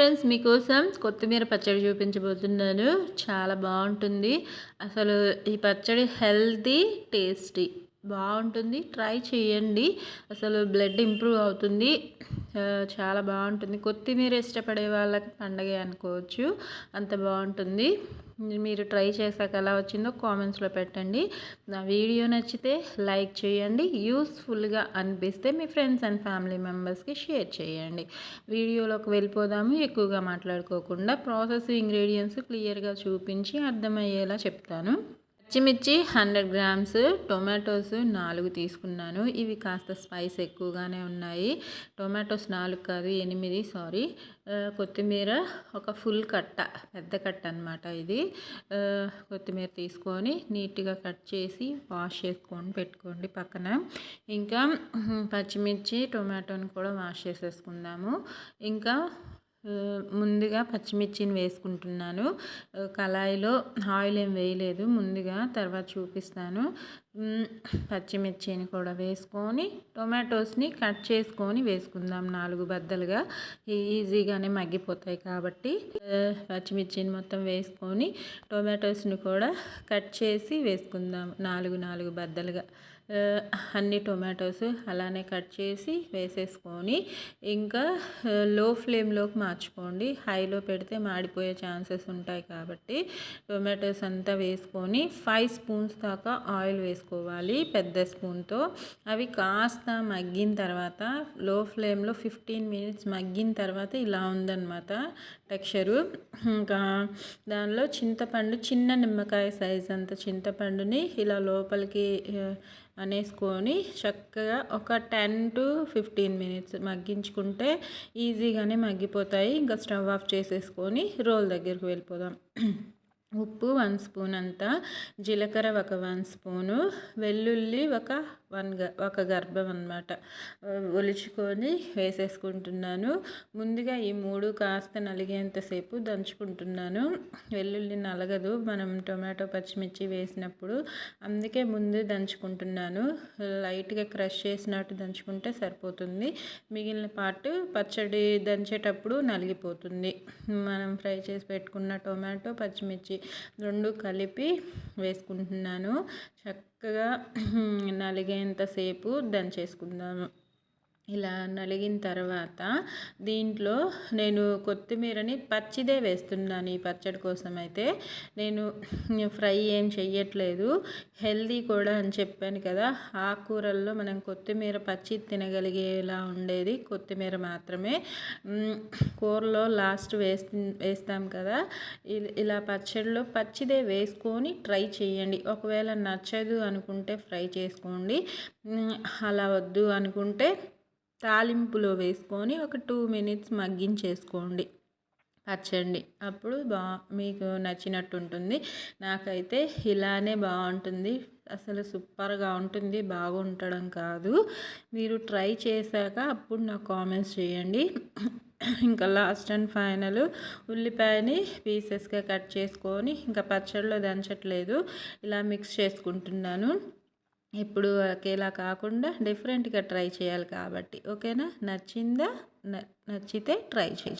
Friends మీకోసం కొత్తిమీర పచ్చడి చూపించబోతున్నాను. చాలా బాగుంటుంది. అసలు ఈ పచ్చడి హెల్తీ టేస్టీ. బాగుంటుంది. ట్రై చేయండి. అసలు బ్లడ్ ఇంప్రూవ్ అవుతుంది. చాలా బాగుంటుంది. కొత్తిమీర ఇష్టపడే వాళ్ళకి పండగ అనుకోవచ్చు. అంత బాగుంటుంది. మీరు ట్రై చేశాక ఎలా వచ్చిందో కామెంట్స్లో పెట్టండి. నా వీడియో నచ్చితే లైక్ చేయండి. యూస్ఫుల్గా అనిపిస్తే మీ ఫ్రెండ్స్ అండ్ ఫ్యామిలీ మెంబర్స్కి షేర్ చేయండి. వీడియోలోకి వెళ్ళిపోదాము. ఎక్కువగా మాట్లాడుకోకుండా ప్రాసెస్ ఇంగ్రీడియంట్స్ క్లియర్గా చూపించి అర్థమయ్యేలా చెప్తాను. పచ్చిమిర్చి హండ్రెడ్ గ్రామ్స్ టొమాటోస్ నాలుగు తీసుకున్నాను. ఇవి కాస్త స్పైస్ ఎక్కువగానే ఉన్నాయి. టొమాటోస్ నాలుగు కాదు ఎనిమిది సారీ. కొత్తిమీర ఒక ఫుల్ కట్ట పెద్ద కట్ట అనమాట ఇది. కొత్తిమీర తీసుకొని నీట్గా కట్ చేసి వాష్ చేసుకొని పెట్టుకోండి పక్కన. ఇంకా పచ్చిమిర్చి టొమాటోని కూడా వాష్ చేసేసుకుందాము. ఇంకా ముందుగా పచ్చిమిర్చిని వేసుకుంటున్నాను. కళాయిలో ఆయిల్ ఏం వేయలేదు. ముందుగా తర్వాత చూపిస్తాను. పచ్చిమిర్చిని కూడా వేసుకొని టొమాటోస్ని కట్ చేసుకొని వేసుకుందాం నాలుగు బద్దలుగా. ఈజీగానే మగ్గిపోతాయి కాబట్టి. పచ్చిమిర్చిని మొత్తం వేసుకొని టొమాటోస్ని కూడా కట్ చేసి వేసుకుందాం నాలుగు నాలుగు బద్దలుగా. అన్ని టొమాటోస్ అలానే కట్ చేసి వేసేసుకొని ఇంకా లో ఫ్లేమ్లోకి మార్చుకోండి. హైలో పెడితే మాడిపోయే ఛాన్సెస్ ఉంటాయి కాబట్టి టొమాటోస్ అంతా వేసుకొని ఫైవ్ స్పూన్స్ దాకా ఆయిల్ వేసుకోవాలి పెద్ద స్పూన్తో. అవి కాస్త మగ్గిన తర్వాత లో ఫ్లేమ్లో ఫిఫ్టీన్ మినిట్స్ మగ్గిన తర్వాత ఇలా ఉందన్నమాట టెక్స్చరు. ఇంకా దానిలో చింతపండు చిన్న నిమ్మకాయ సైజ్ అంత చింతపండుని ఇలా లోపలికి అనేసుకొని చక్కగా ఒక టెన్ టు ఫిఫ్టీన్ మినిట్స్ మగ్గించుకుంటే ఈజీగానే మగ్గిపోతాయి. ఇంకా స్టవ్ ఆఫ్ చేసేసుకొని రోల్ దగ్గరికి వెళ్ళిపోదాం. ఉప్పు వన్ స్పూన్ అంతా జీలకర్ర ఒక వన్ స్పూను వెల్లుల్లి ఒక వన్ గ ఒక గర్భం అనమాట ఒలుచుకొని వేసేసుకుంటున్నాను. ముందుగా ఈ మూడు కాస్త నలిగేంతసేపు దంచుకుంటున్నాను. వెల్లుల్లి నలగదు. మనం టొమాటో పచ్చిమిర్చి వేసినప్పుడు అందుకే ముందు దంచుకుంటున్నాను. లైట్గా క్రష్ చేసినట్టు దంచుకుంటే సరిపోతుంది. మిగిలిన పార్ట్ పచ్చడి దంచేటప్పుడు నలిగిపోతుంది. మనం ఫ్రై చేసి పెట్టుకున్న టొమాటో పచ్చిమిర్చి రెండు కలిపి వేసుకుంటున్నాను. చక్కగా నలిగే నలిగేంతసేపు దంచేసుకుందాము ఇలా నలిగిన తర్వాత దీంట్లో నేను కొత్తిమీరని పచ్చిదే వేస్తున్నాను ఈ పచ్చడి కోసం అయితే. నేను ఫ్రై ఏం చెయ్యట్లేదు. హెల్దీ కూడా అని చెప్పాను కదా. ఆకుకూరల్లో మనం కొత్తిమీర పచ్చి తినగలిగేలా ఉండేది కొత్తిమీర మాత్రమే. కూరలో లాస్ట్ వేస్తు వేస్తాం కదా. ఇలా పచ్చడిలో పచ్చిదే వేసుకొని ట్రై చేయండి ఒకవేళ నచ్చదు అనుకుంటే ఫ్రై చేసుకోండి. అలా వద్దు అనుకుంటే తాలింపులో వేసుకొని ఒక టూ మినిట్స్ మగ్గించేసుకోండి. పచ్చండి. అప్పుడు బా మీకు నచ్చినట్టు ఉంటుంది నాకైతే ఇలానే బాగుంటుంది. అసలు సూపర్గా ఉంటుంది. బాగుంటడం కాదు. మీరు ట్రై చేశాక అప్పుడు నాకు కామెంట్స్ చేయండి. ఇంకా లాస్ట్ అండ్ ఫైనల్ ఉల్లిపాయని పీసెస్గా కట్ చేసుకొని ఇంకా పచ్చడిలో దంచట్లేదు. ఇలా మిక్స్ చేసుకుంటున్నాను. ఇప్పుడు ఒకేలా కాకుండా డిఫరెంట్గా ట్రై చేయాలి కాబట్టి. ఓకేనా? నచ్చిందా? నచ్చితే ట్రై చేయి.